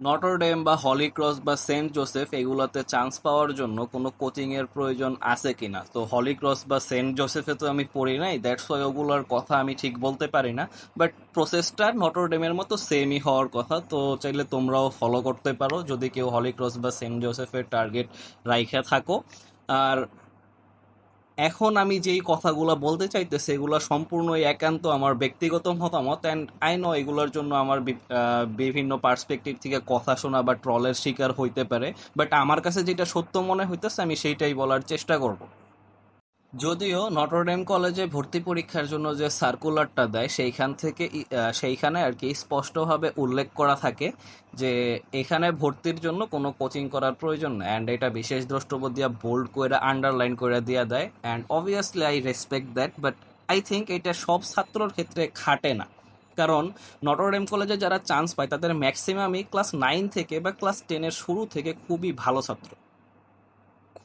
Notre Dame বা Holy Cross বা Saint Joseph এগুলোতে চান্স পাওয়ার জন্য কোনো কোচিং এর প্রয়োজন আছে কিনা? তো হলিক্রস বা সেন্ট জোসেফে তো আমি পড়ি নাই দ্যাটস ওয়াই ওগুলোর কথা আমি ঠিক বলতে পারি না। বাট প্রসেসটা নটরডেমের মতো সেমই হওয়ার কথা, তো চাইলে তোমরাও ফলো করতে পারো যদি কেউ হলি ক্রস বা সেন্ট জোসেফের টার্গেট রাইখে থাকো। আর এখন আমি যেই কথাগুলো বলতে চাইতে, সেগুলো সম্পূর্ণই একান্ত আমার ব্যক্তিগত মতামত অ্যান্ড আই নো এগুলোর জন্য আমার বিভিন্ন পার্সপেক্টিভ থেকে কথা শোনা বা ট্রলের শিকার হইতে পারে বাট আমার কাছে যেটা সত্য মনে হইতেছে, আমি সেইটাই বলার চেষ্টা করব। যদিও নটরডেম কলেজে ভর্তি পরীক্ষার জন্য যে সার্কুলারটা দেয়, সেইখান থেকে সেইখানে আর কি স্পষ্টভাবে উল্লেখ করা থাকে যে এখানে ভর্তির জন্য কোনো কোচিং করার প্রয়োজন নেই অ্যান্ড এটা বিশেষ দ্রষ্টব্য দিয়া বোল্ড করে আন্ডারলাইন করে দিয়া দেয়। And obviously I respect that but I think এটা সব ছাত্রর ক্ষেত্রে খাটে না। কারণ নটরডেম কলেজে যারা চান্স পায়, তাদের ম্যাক্সিমামই ক্লাস নাইন থেকে বা ক্লাস টেনের শুরু থেকে খুবই ভালো ছাত্র।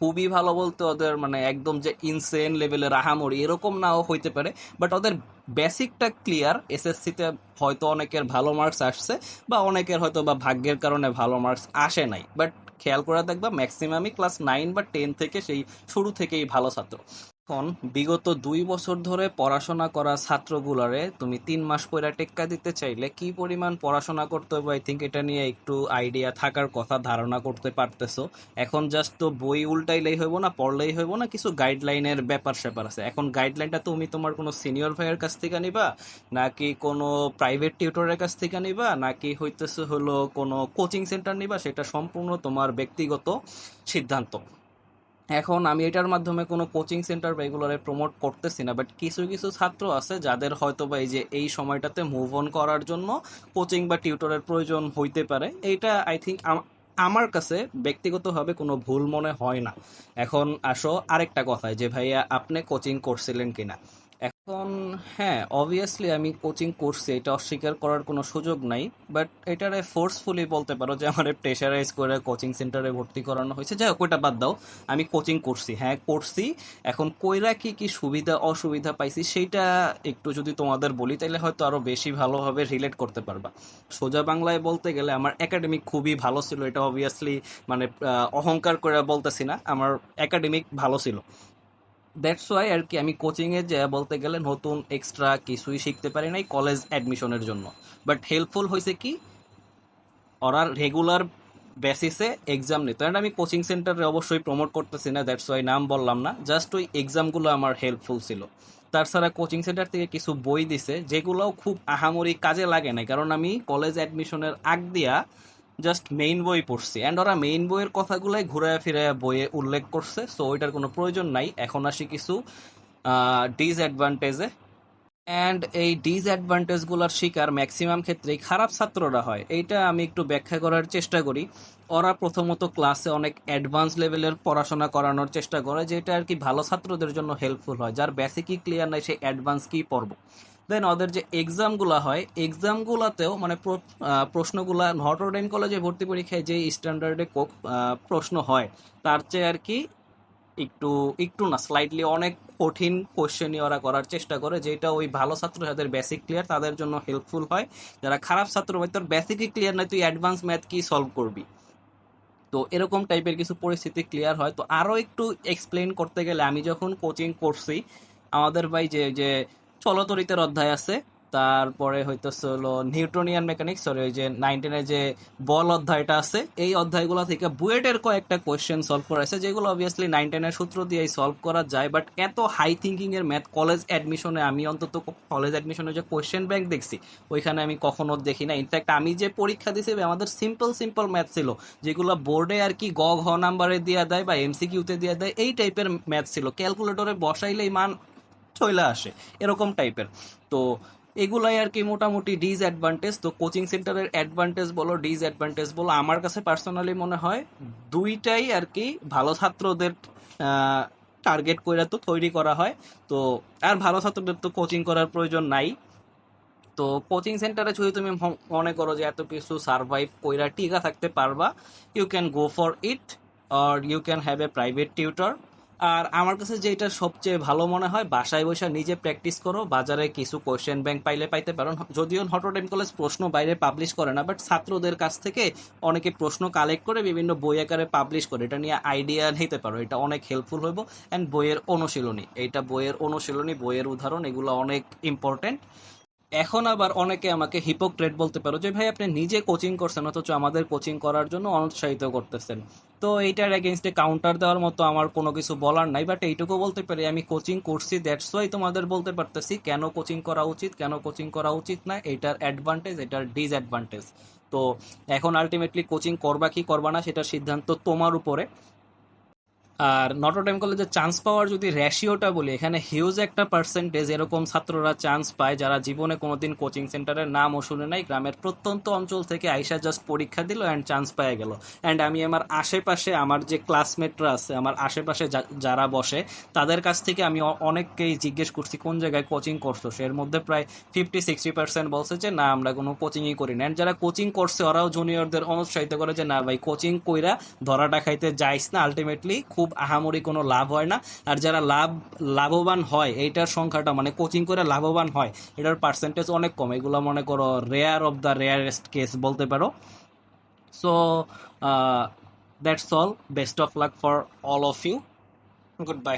খুবই ভালো বলতে ওদের মানে একদম যে ইনসেন লেভেলের আহামরি, এরকম নাও হইতে পারে বাট ওদের বেসিকটা ক্লিয়ার এসএসসিতে হয়তো অনেকের ভালো মার্কস আসছে, বা অনেকের হয়তো বা ভাগ্যের কারণে ভালো মার্কস আসে নাই বাট খেয়াল করে দেখবা ম্যাক্সিমামই ক্লাস নাইন বা টেন থেকে সেই শুরু থেকেই ভালো ছাত্র। এখন বিগত দুই বছর ধরে পড়াশোনা করা ছাত্রগুলারে তুমি তিন মাস পরে টেক্কা দিতে চাইলে কি পরিমাণ পড়াশোনা করতে হবে আই থিঙ্ক এটা নিয়ে একটু আইডিয়া থাকার কথা, ধারণা করতে পারতেছো। এখন জাস্ট তো বই উল্টাইলেই হইব না, পড়লেই হইব না, কিছু গাইডলাইনের ব্যাপার স্যাপার আছে। এখন গাইডলাইনটা তুমি তোমার কোনো সিনিয়র ভাইয়ের কাছ থেকে নিবা, নাকি কোনো প্রাইভেট টিউটরের কাছ থেকে নিবা, নাকি হইতেছে হলো কোনো কোচিং সেন্টার নিবা, সেটা সম্পূর্ণ তোমার ব্যক্তিগত সিদ্ধান্ত। এখন আমি এটার মাধ্যমে কোনো কোচিং সেন্টার বা এগুলোরে প্রমোট করতেছি না বাট কিছু কিছু ছাত্র আছে যাদের হয়তো বা এই যে এই সময়টাতে মুভ অন করার জন্য কোচিং বা টিউটরের প্রয়োজন হইতে পারে। এইটা আই থিঙ্ক আমার কাছে ব্যক্তিগতভাবে কোনো ভুল মনে হয় না। এখন আসো আরেকটা কথায় যে, ভাইয়া, আপনি কোচিং করছিলেন কিনা? এখন হ্যাঁ অবভিয়াসলি আমি কোচিং করছি, এটা অস্বীকার করার কোনো সুযোগ নাই বাট এটারে ফোর্সফুলি বলতে পারো যে আমার প্রেশারাইজ করে কোচিং সেন্টারে ভর্তি করানো হয়েছে। যাই হোক, ওইটা বাদ দাও, আমি কোচিং করছি। হ্যাঁ করছি, এখন কইরা কি কি সুবিধা, অসুবিধা পাইছি সেইটা একটু যদি তোমাদের বলি তাহলে হয়তো আরও বেশি ভালোভাবে রিলেট করতে পারবা। সোজা বাংলায় বলতে গেলে আমার একাডেমিক খুবই ভালো ছিল, এটা অবভিয়াসলি মানে অহংকার করে বলতেছি না, আমার একাডেমিক ভালো ছিল। দ্যাটস ওয়াই আর কি আমি কোচিংয়ে যে বলতে গেলে নতুন এক্সট্রা কিছুই শিখতে পারি নাই কলেজ অ্যাডমিশনের জন্য। বাট হেল্পফুল হয়েছে কি, ওরা রেগুলার বেসিসে এক্সাম নিত। And আমি কোচিং সেন্টারে অবশ্যই প্রমোট করতেছি না দ্যাটস ওয়াই নাম বললাম না। জাস্ট ওই এক্সামগুলো আমার হেল্পফুল ছিল। তাছাড়া কোচিং সেন্টার থেকে কিছু বই দিছে, যেগুলোও খুব আহামরি কাজে লাগে না কারণ আমি কলেজ অ্যাডমিশনের আগ দিয়া জাস্ট মেইন বই পড়ছি। অ্যান্ড ওরা মেইন বইয়ের কথাগুলাই ঘুরায় ফিরে বইয়ে উল্লেখ করছে সো ওইটার কোনো প্রয়োজন নাই। এখন আসি কিছু ডিসঅ্যাডভান্টেজে অ্যান্ড এই ডিসঅ্যাডভান্টেজগুলোর শিকার ম্যাক্সিমাম ক্ষেত্রেই খারাপ ছাত্ররা হয়। এইটা আমি একটু ব্যাখ্যা করার চেষ্টা করি। ওরা প্রথমত ক্লাসে অনেক অ্যাডভান্স লেভেলের পড়াশোনা করানোর চেষ্টা করে, যেটা আর কি ভালো ছাত্রদের জন্য হেল্পফুল হয়। যার বেসিকই ক্লিয়ার নাই, সে অ্যাডভান্স কী পড়ব। দেন ওদের যে এক্সামগুলো হয় এক্সামগুলোতেও মানে প্রশ্নগুলো নটরডেম কলেজে ভর্তি পরীক্ষায় যে স্ট্যান্ডার্ডে প্রশ্ন হয়, তার চেয়ে আর কি একটু একটু না স্লাইটলি অনেক কঠিন কোশ্চেনই ওরা করার চেষ্টা করে, যেটা ওই ভালো ছাত্র যাদের বেসিক ক্লিয়ার তাদের জন্য হেল্পফুল হয়। যারা খারাপ ছাত্র ভাই তোর বেসিকই ক্লিয়ার নয়, তুই অ্যাডভান্স ম্যাথ কি সলভ করবি? তো এরকম টাইপের কিছু পরিস্থিতি ক্লিয়ার হয়। তো আরও একটু এক্সপ্লেন করতে গেলে আমি যখন কোচিং করছি, আমাদের ভাই যে যে চলতরিতের অধ্যায় আছে। তারপরে হইতেছে হলো নিউট্রনিয়ান মেকানিক্স সরি ওই যে নাইনটিনের যে বল অধ্যায়টা আছে, এই অধ্যায়গুলো থেকে বুয়েটের কয়েকটা কোয়েশ্চেন সলভ করা আছে যেগুলো অবভিয়াসলি নাইনটিনের সূত্র দিয়েই সলভ করা যায় বাট এত হাই থিঙ্কিংয়ের ম্যাথ কলেজ অ্যাডমিশনে আমি অন্তত কলেজ অ্যাডমিশনে যে কোয়েশ্চেন ব্যাংক দেখছি, ওইখানে আমি কখনো দেখি না। ইনফ্যাক্ট আমি যে পরীক্ষা দিছি আমাদের সিম্পল সিম্পল ম্যাথ ছিল, যেগুলো বোর্ডে আর কি গ, ঘ নাম্বারে দেওয়া দেয় বা এমসিকিউতে দেওয়া দেয় এই টাইপের ম্যাথ ছিল। ক্যালকুলেটরে বসাইলেই মান চলে আসে, এরকম টাইপের তো এগুলাই আর কি মোটামুটি ডিসঅ্যাডভান্টেজ তো কোচিং সেন্টারের অ্যাডভান্টেজ বলো ডিসঅ্যাডভান্টেজ বলো, আমার কাছে পার্সোনালি মনে হয় দুইটাই আর কি ভালো ছাত্রদের টার্গেট করে তো তৈরি করা হয়। তো আর ভালো ছাত্রদের তো কোচিং করার প্রয়োজন নাই। তো কোচিং সেন্টারে যদি তুমি মনে করো যে এত কিছু সার্ভাইভ কইরা টিকা থাকতে পারবা you can go for it or you can have a private tutor আর আমার কাছে যেটা সবচেয়ে ভালো মনে হয়, বাসায় বসে নিজে প্র্যাকটিস করো, বাজারে কিছু কোয়েশ্চেন ব্যাংক পাইলে পাইতে পারো। যদিও হটরডেম কলেজ প্রশ্ন বাইরে পাবলিশ করে না বাট ছাত্রদের কাছ থেকে অনেকে প্রশ্ন কালেক্ট করে বিভিন্ন বই আকারে পাবলিশ করে। এটা নিয়ে আইডিয়া নিতে পারো, এটা অনেক হেল্পফুল হইব। অ্যান্ড বইয়ের অনুশীলনী, এইটা বইয়ের অনুশীলনী, বইয়ের উদাহরণ, এগুলো অনেক ইম্পর্টেন্ট এখন আবার অনেকে আমাকে হিপোক্রেট বলতে পারো যে, ভাই, আপনি নিজে কোচিং করছেন, অথচ আমাদের কোচিং করার জন্য অনুৎসাহিত করতেছেন। তো এইটার এগেনস্টে কাউন্টার দেওয়ার মতো আমার কোনো কিছু বলার নাই বাট এইটুকু বলতে পারি, আমি কোচিং করছি দ্যাটস ওয়াই তোমাদের বলতে পারতেছি, কেন কোচিং করা উচিত, কেন কোচিং করা উচিত না, এটার অ্যাডভান্টেজ এটার ডিসঅ্যাডভান্টেজ তো এখন আলটিমেটলি কোচিং করবা কি করবা না, সেটার সিদ্ধান্ত তোমার উপরে। আর নটরডেম কলেজে চান্স পাওয়ার যদি রেশিওটা বলি, এখানে হিউজ একটা পার্সেন্টেজ এরকম ছাত্ররা চান্স পায় যারা জীবনে কোনোদিন কোচিং সেন্টারের নামও শুনে নাই, গ্রামের প্রত্যন্ত অঞ্চল থেকে আইসা জাস্ট পরীক্ষা দিল অ্যান্ড চান্স পেয়ে গেল। অ্যান্ড আমি আমার আশেপাশে, আমার যে ক্লাসমেটরা আছে, আমার আশেপাশে যারা বসে, তাদের কাছ থেকে আমি অনেককেই জিজ্ঞেস করছি, কোন জায়গায় কোচিং করছ এর মধ্যে প্রায় ফিফটি সিক্সটি পার্সেন্ট বলছে যে, না, আমরা কোনো কোচিংই করি না। অ্যান্ড যারা কোচিং করছে, ওরাও জুনিয়রদের অনুৎসাহিত করে যে, না ভাই কোচিং কইরা ধরাটা খাইতে যাইস না। আলটিমেটলি খুব আহামরি কোনো লাভ হয় না। আর যারা লাভ, লাভবান হয়, এইটার সংখ্যাটা মানে কোচিং করে লাভবান হয়, এটার পার্সেন্টেজ অনেক কম। এগুলো মনে করো rare of the rarest case বলতে পারো। So that's all best of luck for all of you goodbye